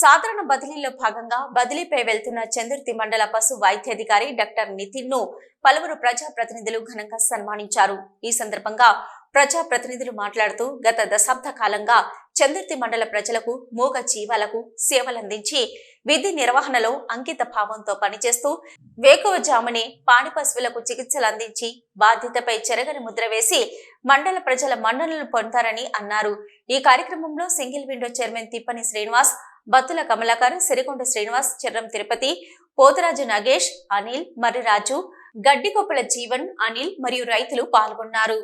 సాధారణ బదిలీలో భాగంగా బదిలీపై వెళ్తున్న చందుర్తి మండల పశు వైద్యాధికారి డాక్టర్ నితిన్ను పలువురు ప్రజాప్రతినిధులు ఘనంగా సన్మానించారు. ఈ సందర్భంగా ప్రజాప్రతినిధులు మాట్లాడుతూ గత దశాబ్ద కాలంగా చంద్రతి మండల ప్రజలకు మూగ జీవాలకు సేవలందించి విధి నిర్వహణలో అంకిత భావంతో పనిచేస్తూ వేకువజామునే పాడి పశువులకు చికిత్సలు అందించి బాధ్యతపై చెరగని ముద్ర వేసి మండల ప్రజల మన్ననలు పొందారని అన్నారు. ఈ కార్యక్రమంలో single window chairman Tippani Srinivas Battula Kamalakar Sirikonda Srinivas Cherram Tirupati Potharaju Nagesh Anil Marriraju Gaddikoppula Jeevan Anil మరియు రైతులు పాల్గొన్నారు.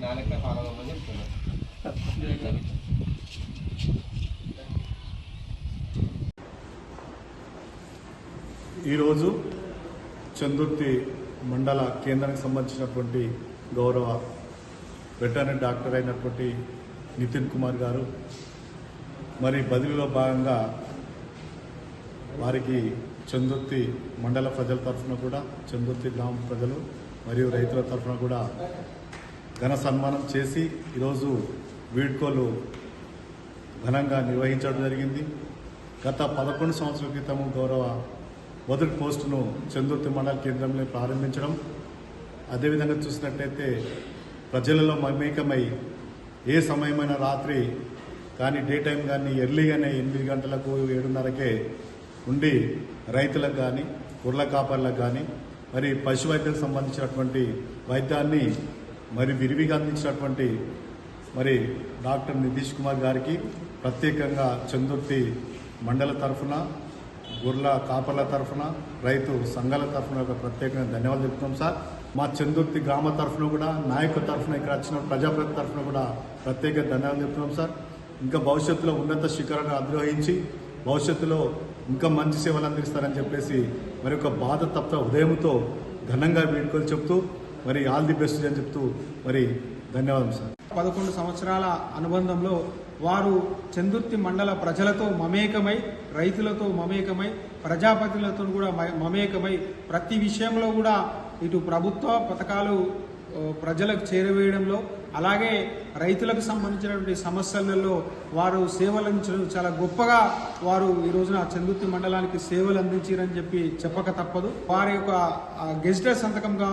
నా ఫాలో అవ్వమని చెప్తున్నా ఈరోజు చందుర్తి మండల కేంద్రానికి సంబంధించినటువంటి గౌరవ వెటర్నరీ డాక్టర్ అయినటువంటి నితిన్ కుమార్ గారు మరి బదిలీలో భాగంగా వారికి చందుర్తి మండల ప్రజల తరఫున కూడా చందుర్తి గ్రామ ప్రజలు మరియు రైతుల తరఫున కూడా ఘన సన్మానం చేసి ఈరోజు వీడ్కోలు ఘనంగా నిర్వహించడం జరిగింది. గత పదకొండు సంవత్సరాల క్రితము గౌరవ మొదటి పోస్టును చందుర్తి మండల కేంద్రంలో ప్రారంభించడం. అదేవిధంగా చూసినట్టయితే ప్రజలలో మమేకమై ఏ సమయమైన రాత్రి కానీ డే టైం కానీ ఎర్లీగానే ఎనిమిది గంటలకు ఏడున్నరకే ఉండి రైతులకు కానీ ఉర్ల కాపర్లకు కానీ మరి పశు వైద్యులకు సంబంధించినటువంటి వైద్యాన్ని మరి విరివిగా అందించినటువంటి మరి డాక్టర్ నితీష్ కుమార్ గారికి ప్రత్యేకంగా చందుర్తి మండల తరఫున గుర్ల కాపర్ల తరఫున రైతు సంఘాల తరఫున ఒక ప్రత్యేకంగా ధన్యవాదాలు చెప్తున్నాం సార్. మా చందుర్తి గ్రామ తరఫున కూడా నాయకుల తరఫున ఇక్కడ వచ్చిన ప్రజాప్రతి తరఫున కూడా ప్రత్యేక ధన్యవాదాలు చెప్తున్నాం సార్. ఇంకా భవిష్యత్తులో ఉన్నత శిఖరాన్ని అధిరోహించి భవిష్యత్తులో ఇంకా మంచి సేవలు అందిస్తారని చెప్పేసి మరి ఒక బాధ తప్ప ఉదయంతో ఘనంగా వేడుకలు చెప్తూ మరి ఆల్ ది బెస్ట్ అని చెప్తూ మరి ధన్యవాదం సార్. పదకొండు సంవత్సరాల అనుబంధంలో వారు చందుర్తి మండల ప్రజలతో మమేకమై రైతులతో మమేకమై ప్రజాపతిలతో కూడా మ- మమేకమై ప్రతి విషయంలో కూడా ఇటు ప్రభుత్వ పథకాలు ప్రజలకు చేరవేయడంలో అలాగే రైతులకు సంబంధించినటువంటి సమస్యలలో వారు సేవలు అందించడం చాలా గొప్పగా వారు ఈ రోజున చందుర్తి మండలానికి సేవలు అందించారని చెప్పి చెప్పక తప్పదు. వారి యొక్క ఆ, గెజిటెడ్ సంతకంగా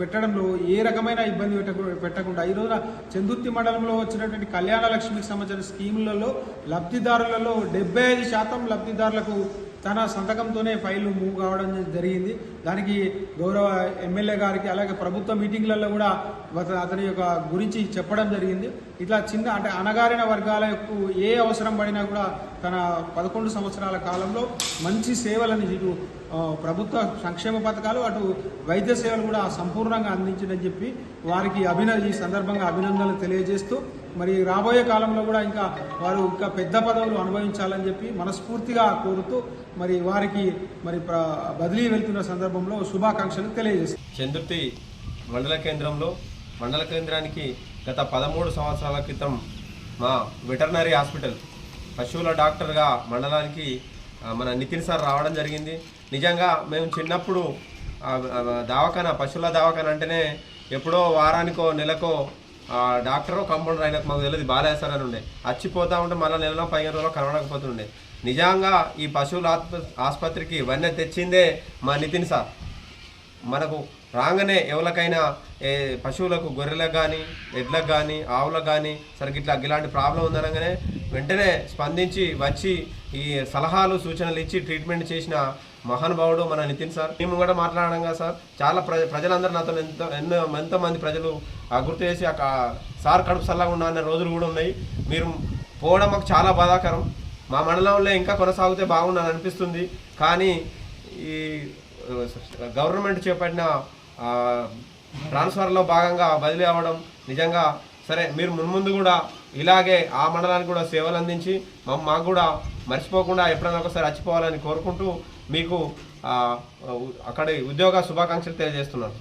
పెట్టడంలో ఏ రకమైన ఇబ్బంది పెట్టకుండా ఈ రోజున చందుర్తి మండలంలో వచ్చినటువంటి కళ్యాణ లక్ష్మికి సంబంధించిన స్కీములలో లబ్ధిదారులలో డెబ్బై ఐదు శాతం లబ్ధిదారులకు తన సంతకంతోనే ఫైలు మూవ్ కావడం జరిగింది. దానికి గౌరవ ఎమ్మెల్యే గారికి అలాగే ప్రభుత్వ మీటింగ్లలో కూడా అతని యొక్క గురించి చెప్పడం జరిగింది. ఇట్లా చిన్న అంటే అణగారిన వర్గాలకు ఏ అవసరం పడినా కూడా తన పదకొండు సంవత్సరాల కాలంలో మంచి సేవలను ఇటు ప్రభుత్వ సంక్షేమ పథకాలు అటు వైద్య సేవలు కూడా సంపూర్ణంగా అందించిందని చెప్పి వారికి అభిన ఈ సందర్భంగా అభినందనలు తెలియజేస్తూ మరి రాబోయే కాలంలో కూడా ఇంకా వారు ఇంకా పెద్ద పదవులు అనుభవించాలని చెప్పి మనస్ఫూర్తిగా కోరుతూ మరి వారికి మరి ప్ర- బదిలీ వెళ్తున్న సందర్భంలో శుభాకాంక్షలు తెలియజేస్తారు చందుర్తి మండల కేంద్రంలో మండల కేంద్రానికి గత పదమూడు సంవత్సరాల క్రితం మా వెటర్నరీ హాస్పిటల్ పశువుల డాక్టర్గా మండలానికి మన నితిన్ సార్ రావడం జరిగింది. నిజంగా మేము చిన్నప్పుడు దవాఖాన పశువుల దవాఖాన అంటేనే ఎప్పుడో వారానికో నెలకో డాక్టరో కంపౌండర్ అయినా మాకు తెలియదు. బాలయ్య సార్ అని ఉండే. వచ్చిపోతా ఉంటే మళ్ళీ నెలలో పదిహేను రోజులు కనబడకపోతుండే నిజంగా ఈ పశువుల ఆస్ప- ఆసుపత్రికి వన్నె తెచ్చిందే మా నితిన్ సార్. మనకు రాగానే ఎవరికైనా ఏ పశువులకు గొర్రెలకు కానీ ఎడ్లకు కానీ ఆవులకు కానీ సరికి ఇట్లా ఇలాంటి ప్రాబ్లం ఉందనగానే వెంటనే స్పందించి వచ్చి ఈ సలహాలు సూచనలు ఇచ్చి ట్రీట్మెంట్ చేసిన మహానుభావుడు మన నితిన్ సార్. మేము కూడా మాట్లాడంగా సార్. చాలా ప్రజ ప్రజలందరూ నాతో ఎంతో ఎన్నో ఎంతోమంది ప్రజలు ఆ గుర్తు చేసి ఆ సార్ కడుపు సల్లగా ఉన్నా అనే రోజులు కూడా ఉన్నాయి. మీరు పోవడం మాకు చాలా బాధాకరం. మా మండలంలో ఇంకా కొనసాగితే బాగుందని అనిపిస్తుంది. కానీ ఈ గవర్నమెంట్ చేపట్టిన ట్రాన్స్ఫర్లో భాగంగా బదిలీ అవ్వడం నిజంగా సరే మీరు మున్ముందు కూడా ఇలాగే ఆ మండలానికి కూడా సేవలు అందించి మా- మాకు కూడా మర్చిపోకుండా ఎప్పుడైనా ఒకసారి వచ్చిపోవాలని కోరుకుంటూ మీకు అక్కడి ఉద్యోగ శుభాకాంక్షలు తెలియజేస్తున్నాను.